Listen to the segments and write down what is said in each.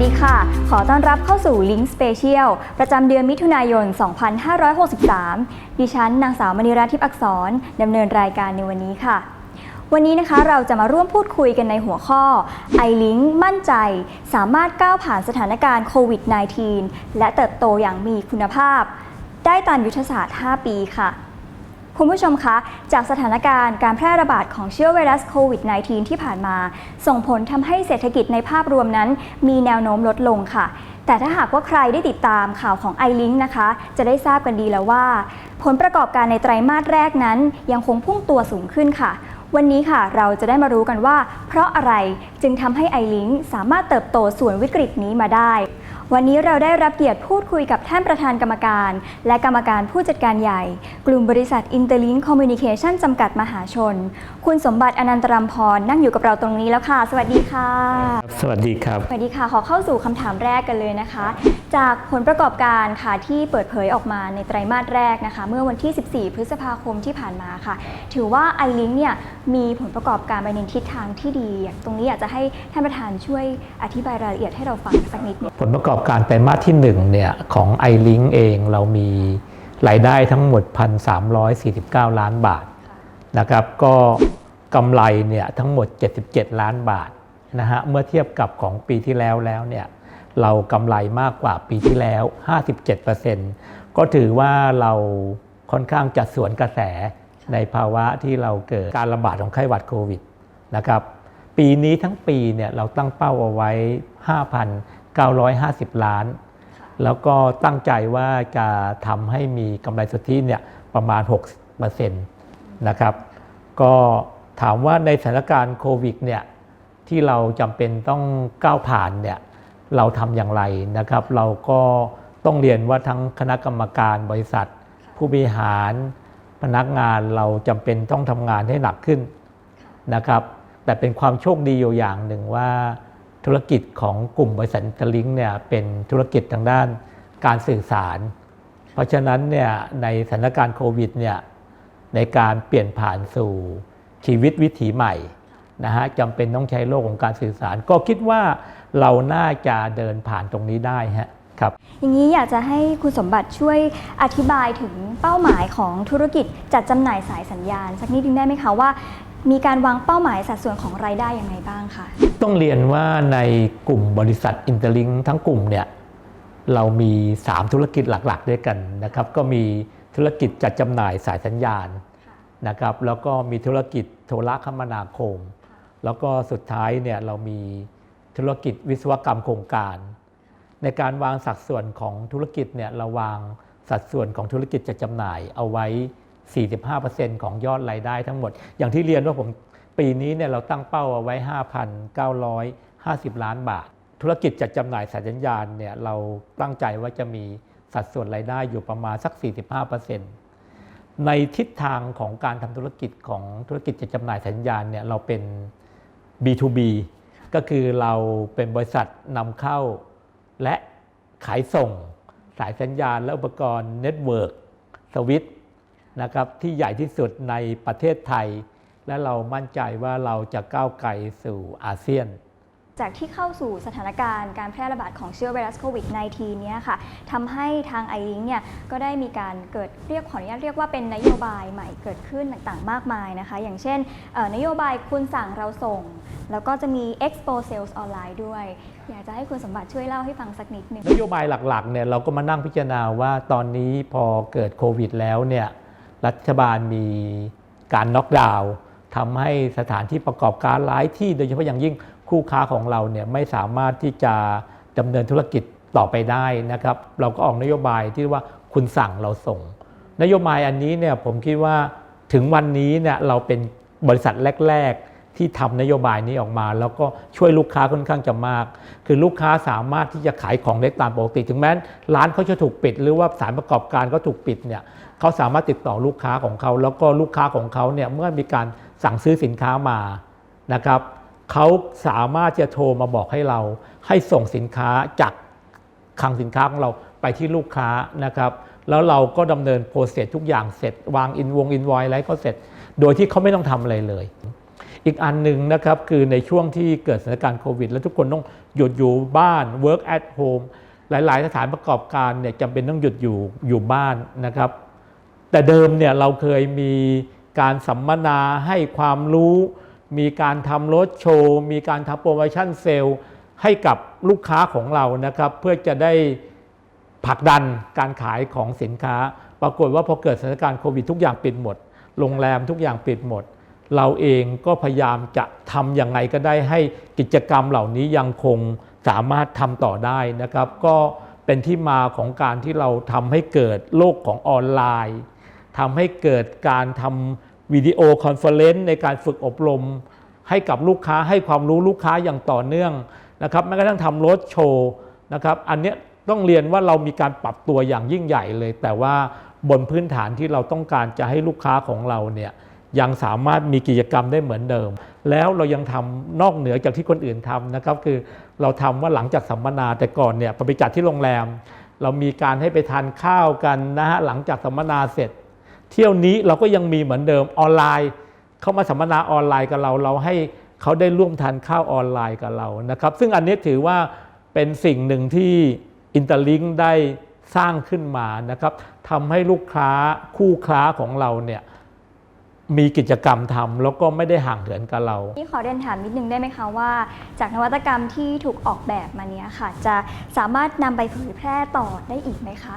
สดีค่ะ ขอต้อนรับเข้าสู่ Link Special ประจำเดือนมิถุนายน 2563 ดิฉันนางสาวมณีรัตน์ทิพย์อักษรดำเนินรายการในวันนี้ค่ะ วันนี้นะคะเราจะมาร่วมพูดคุยกันในหัวข้อ iLink มั่นใจ สามารถก้าวผ่านสถานการณ์โควิด -19 และเติบโตอย่างมีคุณภาพ ได้ตามยุทธศาสตร์ 5 ปีค่ะ คุณผู้ชมคะ จากสถานการณ์การแพร่ระบาดของเชื้อไวรัสโควิด -19 ที่ผ่านมา ส่งผลทำให้เศรษฐกิจในภาพรวมนั้น มีแนวโน้มลดลงค่ะ แต่ถ้าหากว่าใครได้ติดตามข่าวของ iLink นะคะ จะได้ทราบกันดีแล้วว่า ผลประกอบการในไตรมาสแรกนั้น ยังคงพุ่งตัวสูงขึ้นค่ะ วันนี้ค่ะเราจะได้มารู้กันว่า เพราะอะไรจึงทำให้ iLink สามารถเติบโตส่วนวิกฤตนี้มาได้ วันนี้เราได้รับเกียรติพูดคุยกับท่านประธานกรรมการ และกรรมการผู้จัดการใหญ่ กลุ่มบริษัท Interlink Communication จำกัดมหาชน คุณสมบัติอนันตรัมพรนั่งอยู่กับเราตรงนี้แล้วค่ะ สวัสดีค่ะ สวัสดีครับ สวัสดีค่ะ ขอเข้าสู่คำถามแรกกันเลยนะคะ จากผลประกอบการค่ะที่เปิดเผยออกมาในไตรมาสแรกนะคะ เมื่อวันที่ 14 พฤษภาคมที่ผ่านมาค่ะ ถือว่า iLink เนี่ยมีผลประกอบการไปในทิศทางที่ดีอยากตรงนี้อยากจะให้ท่านประธานช่วยอธิบายรายละเอียดให้เราฟังสักนิดหนึงผลประกอบการไตรมาสที่1เนี่ยของ iLink เองเรามีรายได้ทั้งหมด 1,349 ล้านบาทนะครับก็กำไรเนี่ยทั้งหมด 77 ล้านบาทนะฮะเมื่อเทียบกับของปีที่แล้วแล้วเนี่ยเรากำไรมากกว่าปีที่แล้ว 57%ก็ถือว่าเราค่อนข้างจัดสวนกระแสในภาวะที่เราเกิดการระบาดของไข้หวัดโควิดนะครับปีนี้ทั้งปีเนี่ยเราตั้งเป้าเอาไว้ 950 ล้าน แล้วก็ตั้งใจว่าจะทำให้มีกำไรสุทธิเนี่ยประมาณ60%นะครับ ก็ถามว่าในสถานการณ์โควิดเนี่ยที่เราจำเป็นต้องก้าวผ่านเนี่ยเราทำอย่างไรนะครับ เราก็ต้องเรียนว่าทั้งคณะกรรมการบริษัท ผู้บริหารพนักงานเราจำเป็นต้องทำงานให้หนักขึ้นนะครับ แต่เป็นความโชคดีอยู่อย่างหนึ่งว่า ธุรกิจของกลุ่มบริษัทตลิงเนี่ยเป็นธุรกิจทางด้านการสื่อสาร เพราะฉะนั้นเนี่ยในสถานการณ์โควิดเนี่ยในการเปลี่ยนผ่านสู่ชีวิตวิถีใหม่นะฮะจำเป็นต้องใช้โลกของการสื่อสาร ก็คิดว่าเราน่าจะเดินผ่านตรงนี้ได้ฮะครับอย่างนี้อยากจะให้คุณสมบัติช่วยอธิบายถึงเป้าหมายของธุรกิจจัดจำหน่ายสายสัญญาณ สักนิดนึงได้ไหมคะว่า มีการวางเป้าหมายสัดส่วนของรายได้อยังไงบ้างคะ ต้องเรียนว่าในกลุ่มบริษัทอินเตอร์ลิงทั้งกลุ่มเนี่ยเรามี 3 ธุรกิจหลักๆ ด้วยกันนะครับ ก็มีธุรกิจจัดจำหน่ายสายสัญญาณนะครับ แล้วก็มีธุรกิจโทรคมนาคม แล้วก็สุดท้ายเนี่ยเรามีธุรกิจวิศวกรรมโครงการ ในการวางสัดส่วนของธุรกิจเนี่ยเราวางสัดส่วนของธุรกิจจัดจำหน่ายเอาไว้ 45%ของยอดรายได้ทั้งหมด อย่างที่เรียนว่าผม ปีนี้เนี่ยเราตั้งเป้าเอาไว้ 5,950 ล้านบาท ธุรกิจจัดจำหน่ายสายสัญญาณเนี่ยเราตั้งใจว่าจะมีสัดส่วนรายได้อยู่ประมาณสัก 45%ในทิศทางของการทำธุรกิจของธุรกิจจัดจำหน่ายสัญญาณเนี่ยเราเป็น B2B ก็คือเราเป็นบริษัทนำเข้าและขายส่งสายสัญญาณและอุปกรณ์เน็ตเวิร์กสวิตนะครับที่ใหญ่ที่สุดในประเทศไทย และเรามั่นใจว่าเราจะก้าวไกลสู่อาเซียน จากที่เข้าสู่สถานการณ์การแพร่ระบาดของเชื้อไวรัสโควิด -19 เนี่ยค่ะทำให้ทาง i l i n k เนี่ยก็ได้มีการเกิดเรียกขออนุญาตเรียกว่าเป็นนโยบายใหม่เกิดขึ้นต่างๆ มากมายนะคะ อย่างเช่นเอ่อนโยบายคุณสั่งเราส่ง แล้วก็จะมี Expo Sales ออนไลน์ด้วย อยากจะให้คุณสมบัติช่วยเล่าให้ฟังสักนิดหนึงนโยบายหลักๆเนี่ยเราก็มานั่งพิจารณาว่าตอนนี้พอเกิดโควิด แล้วเนี่ยรัฐบาลมีการน็อกดาวน์ ทำให้สถานที่ประกอบการหลายที่โดยเฉพาะอย่างยิ่งคู่ค้าของเราเนี่ยไม่สามารถที่จะดำเนินธุรกิจต่อไปได้นะครับ เราก็ออกนโยบายที่ว่าคุณสั่งเราส่ง นโยบายอันนี้เนี่ยผมคิดว่าถึงวันนี้เนี่ยเราเป็นบริษัทแรก ๆ ที่ทำนโยบายนี้ออกมา แล้วก็ช่วยลูกค้าค่อนข้างจะมาก คือลูกค้าสามารถที่จะขายของได้ตามปกติ ถึงแม้ร้านเขาจะถูกปิด หรือว่าสถารประกอบการก็ถูกปิดเนี่ยเขาสามารถติดต่อลูกค้าของเขา แล้วก็ลูกค้าของเขาเนี่ยเมื่อมีการ สั่งซื้อสินค้ามานะครับเขาสามารถจะโทรมาบอกให้เรา ให้ส่งสินค้าจากคลังสินค้าของเราไปที่ลูกค้านะครับ แล้วเราก็ดำเนินโปรเซสทุกอย่างเสร็จ วางอินวงอินวอยอะไรก็เสร็จ โดยที่เขาไม่ต้องทำอะไรเลย อีกอันหนึ่งนะครับคือในช่วงที่เกิดสถานการณ์โควิด แล้วทุกคนต้องหยุดอยู่บ้าน work at home หลาย ๆ สถานประกอบการเนี่ยจำเป็นต้องหยุดอยู่อยู่บ้านนะครับ แต่เดิมเนี่ยเราเคยมี การสัมมนาให้ความรู้ มีการทำรถโชว์ มีการทำโปรโมชั่นเซลล์ให้กับลูกค้าของเรานะครับ เพื่อจะได้ผลักดันการขายของสินค้า ปรากฏว่าพอเกิดสถานการณ์โควิดทุกอย่างปิดหมด โรงแรมทุกอย่างปิดหมด เราเองก็พยายามจะทำยังไงก็ได้ให้กิจกรรมเหล่านี้ยังคงสามารถทำต่อได้นะครับ ก็เป็นที่มาของการที่เราทำให้เกิดโลกของออนไลน์ทำให้เกิดการทำ วิดีโอคอนเฟอเรนซ์ในการฝึกอบรม ให้กับลูกค้าให้ความรู้ลูกค้าอย่างต่อเนื่องนะครับแม้กระทั่งทำรถโชว์นะครับอันเนี้ยต้องเรียนว่าเรามีการปรับตัวอย่างยิ่งใหญ่เลย แต่ว่าบนพื้นฐานที่เราต้องการจะให้ลูกค้าของเราเนี่ยยังสามารถมีกิจกรรมได้เหมือนเดิม แล้วเรายังทำนอกเหนือจากที่คนอื่นทำนะครับ คือเราทำว่าหลังจากสัมมนาแต่ก่อนเนี่ยไปจัดที่โรงแรม เรามีการให้ไปทานข้าวกันนะฮะหลังจากสัมมนาเสร็จ เที่ยวนี้เราก็ยังมีเหมือนเดิมออนไลน์ เข้ามาสัมมนาออนไลน์กับเรา เราให้เขาได้ร่วมทานข้าวออนไลน์กับเรานะครับ ซึ่งอันนี้ถือว่าเป็นสิ่งหนึ่งที่อินเตอร์ลิงได้สร้างขึ้นมานะครับทำให้ลูกค้าคู่ค้าของเราเนี่ยมีกิจกรรมทำแล้วก็ไม่ได้ห่างเหินกับเรานี่ขอเรียนถามนิดนึงได้ไหมคะว่า จากนวัตกรรมที่ถูกออกแบบมาเนี้ยค่ะ จะสามารถนำไปเผยแพร่ต่อได้อีกไหมคะ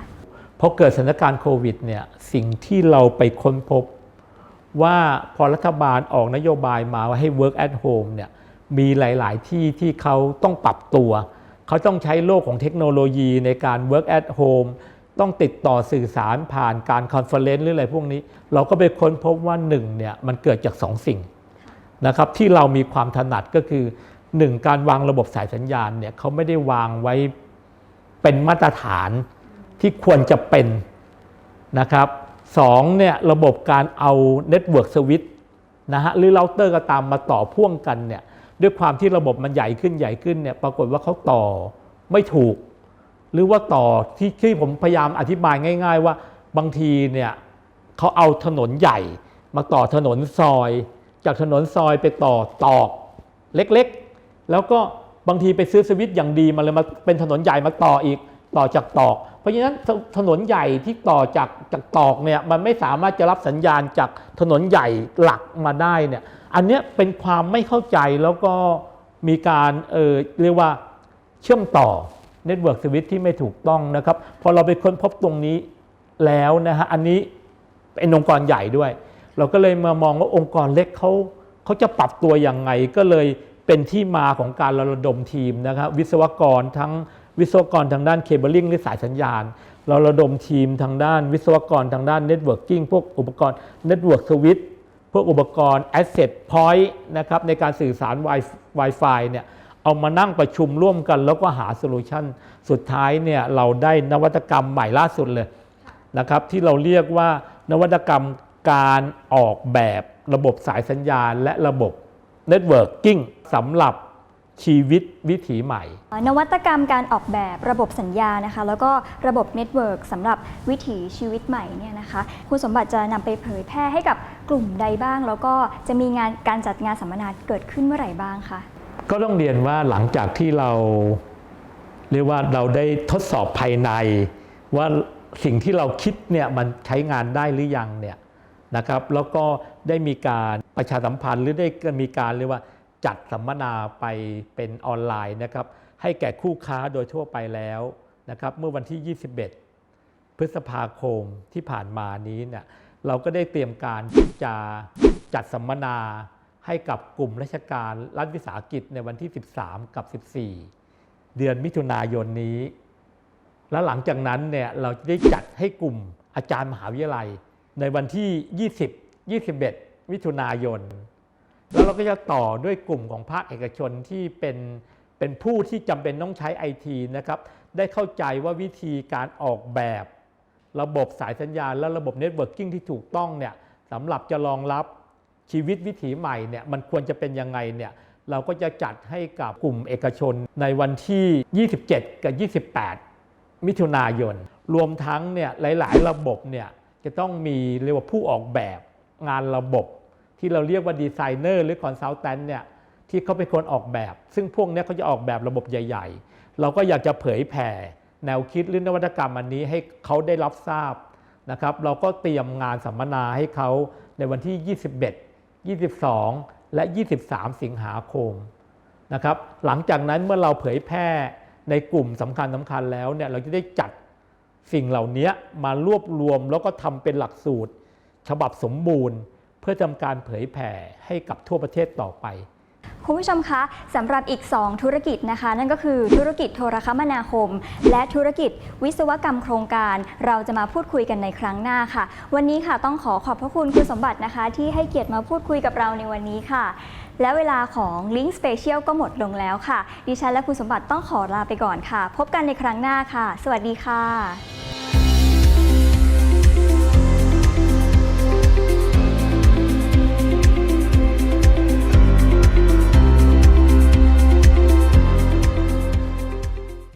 พอเกิดสถานการณ์โควิดเนี่ยสิ่งที่เราไปค้นพบว่าพอรัฐบาลออกนโยบายมาว่าให้ work at home เนี่ยมีหลาย ๆ ที่ที่เขาต้องปรับตัว เขาต้องใช้โลกของเทคโนโลยีในการ work at home ต้องติดต่อสื่อสารผ่านการคอนเฟอเรนซ์หรืออะไรพวกนี้ เราก็ไปค้นพบว่าหนึ่งเนี่ยมันเกิดจากสองสิ่งนะครับที่เรามีความถนัดก็คือ 1. การวางระบบสายสัญญาณเนี่ยเขาไม่ได้วางไว้เป็นมาตรฐาน ที่ควรจะเป็นนะครับสองเนี่ยระบบการเอาเน็ตเวิร์กสวิตนะฮะหรือเราเตอร์ก็ตามมาต่อพ่วงกันเนี่ยด้วยความที่ระบบมันใหญ่ขึ้นใหญ่ขึ้นเนี่ยปรากฏว่าเขาต่อไม่ถูก หรือว่าต่อที่ที่ผมพยายามอธิบายง่าย ๆ ว่าบางทีเนี่ยเขาเอาถนนใหญ่ มาต่อถนนซอย จากถนนซอยไปต่อตอกเล็กๆ แล้วก็บางทีไปซื้อสวิตอย่างดีมาเลยมาเป็นถนนใหญ่มาต่ออีกต่อจากตอก เพราะฉะนั้นถนนใหญ่ที่ต่อจากจากตอกเนี่ยมันไม่สามารถจะรับสัญญาณจากถนนใหญ่หลักมาได้เนี่ยอันนี้เป็นความไม่เข้าใจแล้วก็มีการเออเรียกว่าเชื่อมต่อเน็ตเวิร์กสวิตที่ไม่ถูกต้องนะครับพอเราไปค้นพบตรงนี้แล้วนะฮะอันนี้เป็นองค์กรใหญ่ด้วย เราก็เลยมามองว่าองค์กรเล็กเขาเขาจะปรับตัวยังไงก็เลยเป็นที่มาของการระดมทีมนะครับวิศวกรทั้ง วิศวกรทางด้านเคเบิลลิงหรือสายสัญญาณ เราระดมทีมทางด้านวิศวกรทางด้านเน็ตเวิร์กิ่งพวกอุปกรณ์เน็ตเวิร์กสวิตพวกอุปกรณ์ Asset Point นะครับในการสื่อสาร Wi-Fi เนี่ยเอามานั่งประชุมร่วมกัน แล้วก็หาโซลูชันสุดท้ายเนี่ยเราได้นวัตกรรมใหม่ล่าสุดเลยนะครับที่เราเรียกว่านวัตกรรมการออกแบบระบบสายสัญญาณ และระบบเน็ตเวิร์กิ่งสำหรับ ชีวิตวิถีใหม่ นวัตกรรมการออกแบบระบบสัญญานะคะ แล้วก็ระบบเน็ตเวิร์กสำหรับวิถีชีวิตใหม่เนี่ยนะคะคุณสมบัติจะนำไปเผยแพร่ให้กับกลุ่มใดบ้าง แล้วก็จะมีงานการจัดงานสัมมนาเกิดขึ้นเมื่อไหร่บ้างคะก็ต้องเรียนว่าหลังจากที่เรา เรียกว่าเราได้ทดสอบภายใน ว่าสิ่งที่เราคิดเนี่ยมันใช้งานได้หรือยังเนี่ยนะครับแล้วก็ได้มีการประชาสัมพันธ์หรือได้มีการเรียกว่า จัดสัมมนาไปเป็นออนไลน์นะครับให้แก่คู่ค้าโดยทั่วไปแล้วนะครับเมื่อวันที่ 21 พฤษภาคมที่ผ่านมานี้เนี่ยเราก็ได้เตรียมการที่จะจัดสัมมนาให้กับกลุ่มราชการรัฐวิสาหกิจในวันที่ 13 กับ 14 เดือนมิถุนายนนี้ แล้วหลังจากนั้นเนี่ยเราจะได้จัดให้กลุ่มอาจารย์มหาวิทยาลัย ในวันที่ 20 21 มิถุนายน แล้วเราก็จะต่อด้วยกลุ่มของภาคเอกชนที่เป็นเป็นผู้ที่จำเป็นต้องใช้ไอทีนะครับ ได้เข้าใจว่าวิธีการออกแบบ ระบบสายสัญญาณและระบบเน็ตเวิร์กิ่งที่ถูกต้องเนี่ยสำหรับจะรองรับชีวิตวิถีใหม่เนี่ยมันควรจะเป็นยังไงเนี่ยเราก็จะจัดให้กับกลุ่มเอกชนในวันที่ 27 กับ 28 มิถุนายน รวมทั้งเนี่ยหลาย ๆ ระบบเนี่ยจะต้องมีเรียกว่าผู้ออกแบบงานระบบ ที่เราเรียกว่าดีไซเนอร์หรือคอนซัลแทนเนี่ยที่เขาเป็นคนออกแบบ ซึ่งพวกนี้เขาจะออกแบบระบบใหญ่ ๆ เราก็อยากจะเผยแผ่ แนวคิดหรือนวัตกรรมอันนี้ให้เขาได้รับทราบนะครับเราก็เตรียมงานสัมมนาให้เขาในวันที่ 21 22 และ 23 สิงหาคมนะครับหลังจากนั้นเมื่อเราเผยแพร่ในกลุ่มสำคัญสำคัญแล้วเนี่ยเราจะได้จัดสิ่งเหล่านี้มารวบรวมแล้วก็ทำเป็นหลักสูตร ฉบับสมบูรณ์ เพื่อทำการเผยแผ่ให้กับทั่วประเทศต่อไปคุณผู้ชมคะสำหรับอีก 2 ธุรกิจนะคะ นั่นก็คือธุรกิจโทรคมนาคม และธุรกิจวิศวกรรมโครงการ เราจะมาพูดคุยกันในครั้งหน้าค่ะ วันนี้ค่ะต้องขอขอบพระคุณคุณสมบัตินะคะ ที่ให้เกียรติมาพูดคุยกับเราในวันนี้ค่ะ และเวลาของ Link Special ก็หมดลงแล้วค่ะ ดิฉันและคุณสมบัติต้องขอลาไปก่อนค่ะ พบกันในครั้งหน้าค่ะ สวัสดีค่ะ